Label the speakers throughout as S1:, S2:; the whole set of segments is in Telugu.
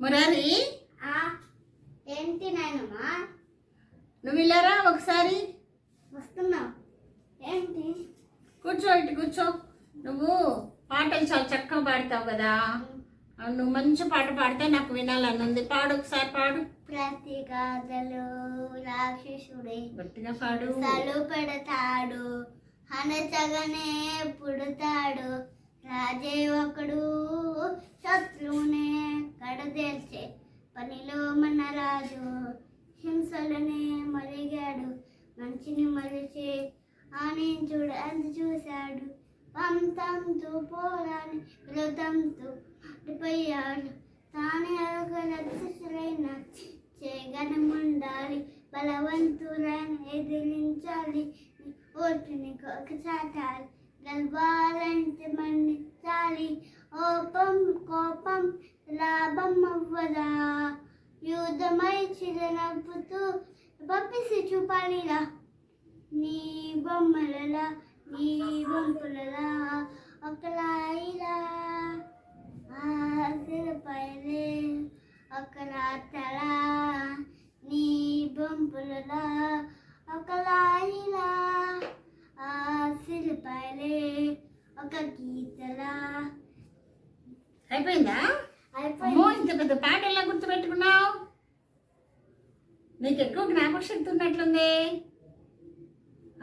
S1: మురారి
S2: ఏంటి నాయనమ్మా?
S1: నువ్వు వెళ్ళారా ఒకసారి?
S2: వస్తున్నా ఏంటి?
S1: కూర్చో ఇటు కూర్చో. నువ్వు పాటలు చాలా చక్కగా పాడతావు కదా. నువ్వు మంచి పాట పాడితే నాకు వినాలని ఉంది. పాడు ఒకసారి పాడు.
S2: ప్రతి గాథలో రాక్షసుడే
S1: గట్టిగా పాడు.
S2: సలు పెడతాడు అనచగనే పుడతాడు. రాజే ఒకడు శత్రువునే కడదేర్చే పనిలో మన రాజు హింసలనే మరిగాడు. మంచిని మరిచే చూడ అది చూశాడు. పంతంతో పోరాని విరోధంతో పోయాడు తానే ఒక రక్షసులైన చేయగనముండాలి బలవంతులను ఎదిరించాలి. ఓటుని ఒక చాటాలి గెలవాలంటే మన్నించాలి. ఓపం కోపం లాభం అవ్వదా? యుద్ధమై చిరనవ్వుతూ పంపిసి చూపాలిరా. నీ బొమ్మలలా నీ బొంపులలా ఒకలా ఇలా ఆశలపైనే ఒక రాతలా నీ బొంపులలా ఒకలాయిలా ఇలా ఒక గీతలా.
S1: అయిపోయిందా? ఇంత పెద్ద పాట ఎలా గుర్తుపెట్టుకున్నావు? నీకు ఎక్కువ జ్ఞాపక శక్తి ఉన్నట్లుంది.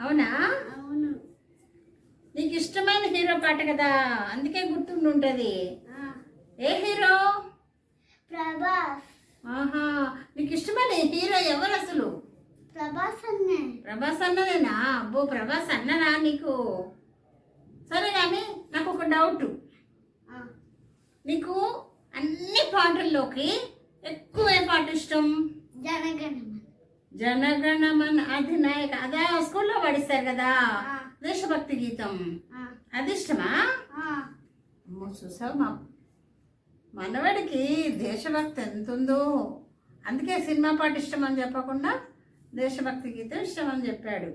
S1: అవునా?
S2: అవును.
S1: నీకు ఇష్టమైన హీరో పాట కదా అందుకే గుర్తుండి ఉంటుంది ఏ హీరో?
S2: ప్రభాస్.
S1: ఆహా నీకు ఇష్టమైన హీరో ఎవరు అసలు?
S2: ప్రభాస్ అన్నే.
S1: ప్రభాస్ అన్నదేనా? అబ్బో ప్రభాస్ అన్ననా నీకు? సరే కానీ నాకు ఒక డౌట్ నీకు పాటల్లోకి ఎక్కువ ఏ పాట ఇష్టం?
S2: జనగణమన.
S1: జనగణమన్ అధినాయక అదే స్కూల్లో పడిస్తారు కదా. దేశభక్తి గీతం. అది ఇష్టమా? చూసావు మా మనవడికి దేశభక్తి ఎంత ఉందో అందుకే సినిమా పాట ఇష్టం అని చెప్పకుండా దేశభక్తి గీతం ఇష్టం అని చెప్పాడు.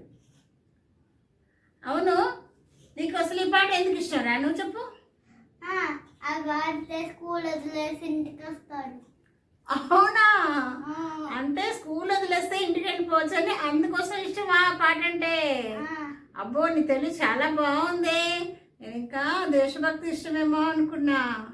S1: అవును నీకు అసలు ఈ పాట ఎందుకు ఇష్టం రా? నువ్వు చెప్పు.
S2: వాడితే స్కూల్ వదిలేసి ఇంటికి వస్తాడు.
S1: అవునా? అంటే స్కూల్ వదిలేస్తే ఇంటికి వెళ్ళిపోవచ్చు అని అందుకోసం ఇష్టమా ఆ పాట అంటే? అబ్బో నీ తెలుగు చాలా బాగుంది. ఇంకా దేశభక్తి ఇష్టమేమో అనుకున్నా.